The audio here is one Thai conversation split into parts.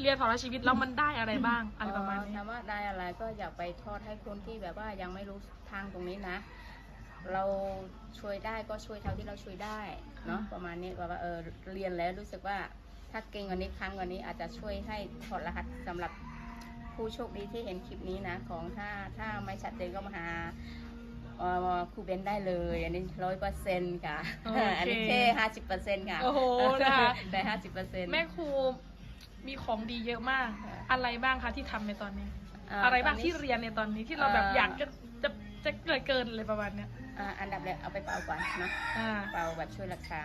เรียนถอดรหัสชีวิตแล้วมันได้อะไรบ้างอะไรประมาณนี้ ถามว่าได้อะไรก็อยากไปทอดให้คนที่แบบว่ายังไม่รู้ทางตรงนี้นะ เราช่วยได้ก็ช่วยเท่าที่เราช่วยได้เนาะค่ะประมาณนี้ว่าว่าเออเรียนแล้วรู้สึกว่าถ้าเก่งกว่านี้ครั้งกว่านี้อาจจะช่วยให้ถอดรหัสสำหรับผู้โชคดีที่เห็นคลิปนี้นะ ของถ้าถ้าไม่ชัดเจนก็มาหาเอ่อครูเบนได้เลย อันนี้ร้อยเปอร์เซ็นต์ค่ะ โอเค อันนี้แค่ห้าสิบเปอร์เซ็นต์ค่ะโอ้โหนะคะ ได้ห้าสิบเปอร์เซ็นต์ แม่ครู มีของดีเยอะมากค่ะอะไรบ้างคะที่ทำในตอนนี้ อะไรบ้างที่เรียนในตอนนี้ที่เราแบบเอ่ออ อยากจะจะจะเกิดเกินเลยประมาณเนี้ยอ่าอันดับแรกเอาไปเป่าก่อนเนาะอ่าเป่าแบบช่วยรักษา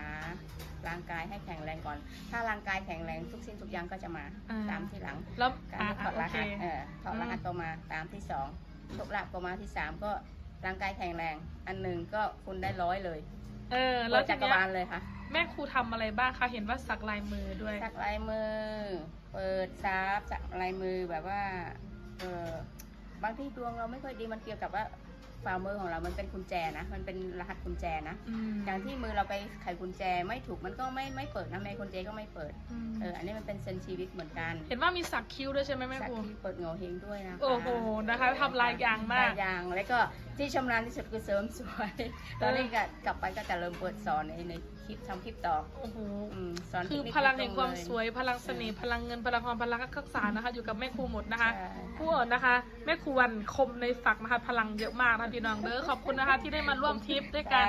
ร่างกายให้แข็งแรงก่อน ถ้าร่างกายแข็งแรงทุกสิ่งทุกอย่างก็จะมาอ่าตามที่หลัง แล้วการอ่าที่ถอดรโอเค หัสเออถอดรหัสอืมก็มาตามที่สองโชคลาภก็มาที่สามก็ร่างกายแข็งแรง อันหนึ่งก็คุณได้ร้อยเลย เออ แล้แล้ววทีจักรเนี้วายลเลยค่ะ แม่ครูทำอะไรบ้างคะ เห็นว่าสักลายมือด้วย สักลายมือ เปิดซับสักลายมือแบบว่า เออบางที่ดวงเราไม่ค่อยดีมันเกี่ยวกับว่าฝ่ามือของเรา มันเป็นกุญแจนะ มันเป็นรหัสกุญแจนะอืมอย่างที่มือเราไปไขกุญแจไม่ถูกมันก็ไม่ไม่เปิดนะแม่กุญแจก็ไม่เปิดมเออ อันนี้มันเป็นเซนชีวิตเหมือนกัน เห็นว่ามีสักคิ้วด้วยใช่ไหมแม่สักครูที่เปิดเงาเฮงด้วยนะคะโอ้โห นะคะทำลายยางมากลายยาง แล้วก็ที่ชำนาญที่สุดคือเสริมสวย ตอนนี้ก็กลับไปก็จะเริ่มเปิดสอนในในคลิปทำคลิปต่อโอ้โหอืมสอนคือเทนิพลังแห่งความตรๆสวย พลังเสน่ห์พลังเงินพลังความพลังรักษานะคะ อยู่กับแม่ครูหมดนะคะใช่ผู้อ่อนนะคะ แม่ครูวันคมในฝักนะคะ พลังเยอะมากนะพี่น้องเด้อขอบคุณนะคะที่ได้มาร่วมทริปด้วยกัน